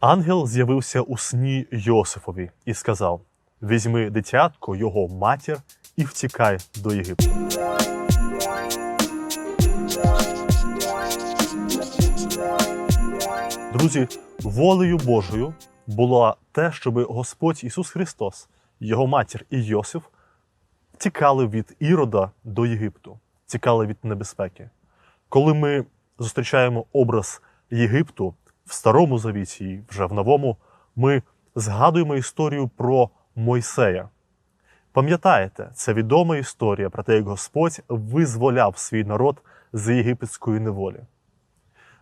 Ангел з'явився у сні Йосифові і сказав: Візьми дитятко, його матір, і втікай до Єгипту. Друзі, волею Божою було те, щоб Господь Ісус Христос, Його матір і Йосиф тікали від Ірода до Єгипту, тікали від небезпеки. Коли ми зустрічаємо образ Єгипту в Старому Завіті і вже в Новому, ми згадуємо історію про Мойсея. Пам'ятаєте, це відома історія про те, як Господь визволяв свій народ з єгипетської неволі.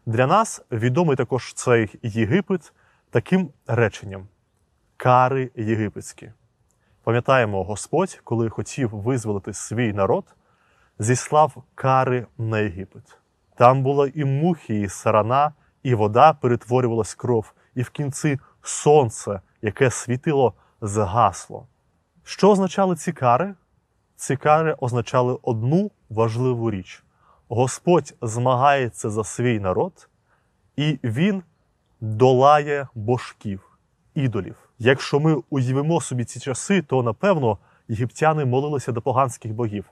Для нас відомий також цей Єгипет таким реченням: кари єгипетські. Пам'ятаємо, Господь, коли хотів визволити свій народ, зіслав кари на Єгипет. Там була і мухи, і сарана, і вода перетворювалась в кров, і в кінці сонце, яке світило, згасло. Що означали ці кари? Ці кари означали одну важливу річ: Господь змагається за свій народ, і Він долає божків, ідолів. Якщо ми уявимо собі ці часи, то напевно єгиптяни молилися до поганських богів,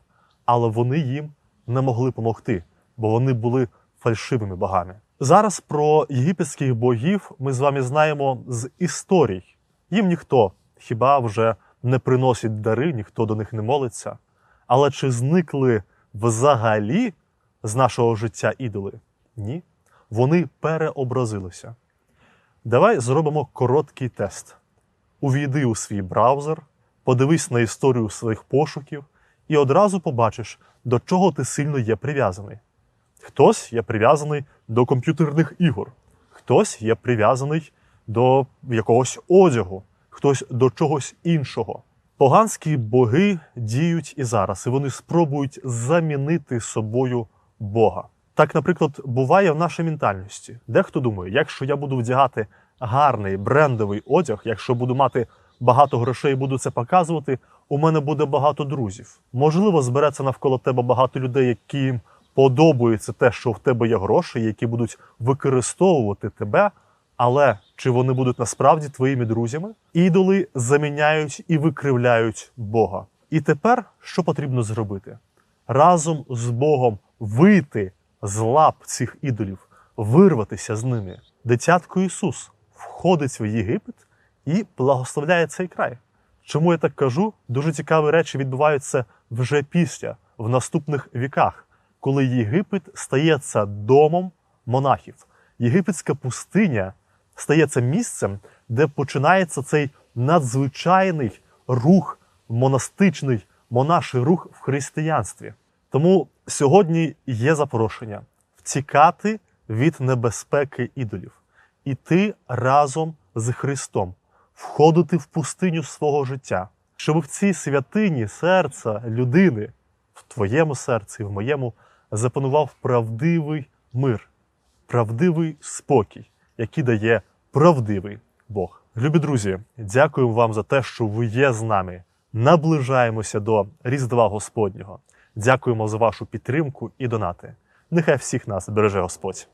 але вони їм не могли помогти, бо вони були фальшивими богами. Зараз про єгипетських богів ми з вами знаємо з історій. Їм ніхто хіба вже не приносить дари, ніхто до них не молиться. Але чи зникли взагалі з нашого життя ідоли? Ні. Вони переобразилися. Давай зробимо короткий тест. Увійди у свій браузер, подивись на історію своїх пошуків і одразу побачиш, до чого ти сильно є прив'язаний. Хтось є прив'язаний до комп'ютерних ігор, хтось є прив'язаний до якогось одягу, хтось до чогось іншого. Поганські боги діють і зараз, і вони спробують замінити собою Бога. Так, наприклад, буває в нашій ментальності. Дехто думає, якщо я буду вдягати гарний брендовий одяг, якщо буду мати багато грошей і буду це показувати, у мене буде багато друзів. Можливо, збереться навколо тебе багато людей, яким подобається те, що в тебе є гроші, які будуть використовувати тебе. Але чи вони будуть насправді твоїми друзями? Ідоли заміняють і викривляють Бога. І тепер що потрібно зробити? Разом з Богом вийти з лап цих ідолів, вирватися з ними. Дитятко Ісус входить в Єгипет і благословляє цей край. Чому я так кажу? Дуже цікаві речі відбуваються вже після, в наступних віках, коли Єгипет стається домом монахів. Єгипетська пустиня стається місцем, де починається цей надзвичайний рух, монастичний монаший рух в християнстві. Тому сьогодні є запрошення втікати від небезпеки ідолів, іти разом з Христом, входити в пустиню свого життя, щоб в цій святині серця людини, в твоєму серці, в моєму, запанував правдивий мир, правдивий спокій, який дає правдивий Бог. Любі друзі, дякую вам за те, що ви є з нами. Наближаємося до Різдва Господнього. Дякуємо за вашу підтримку і донати. Нехай всіх нас береже Господь.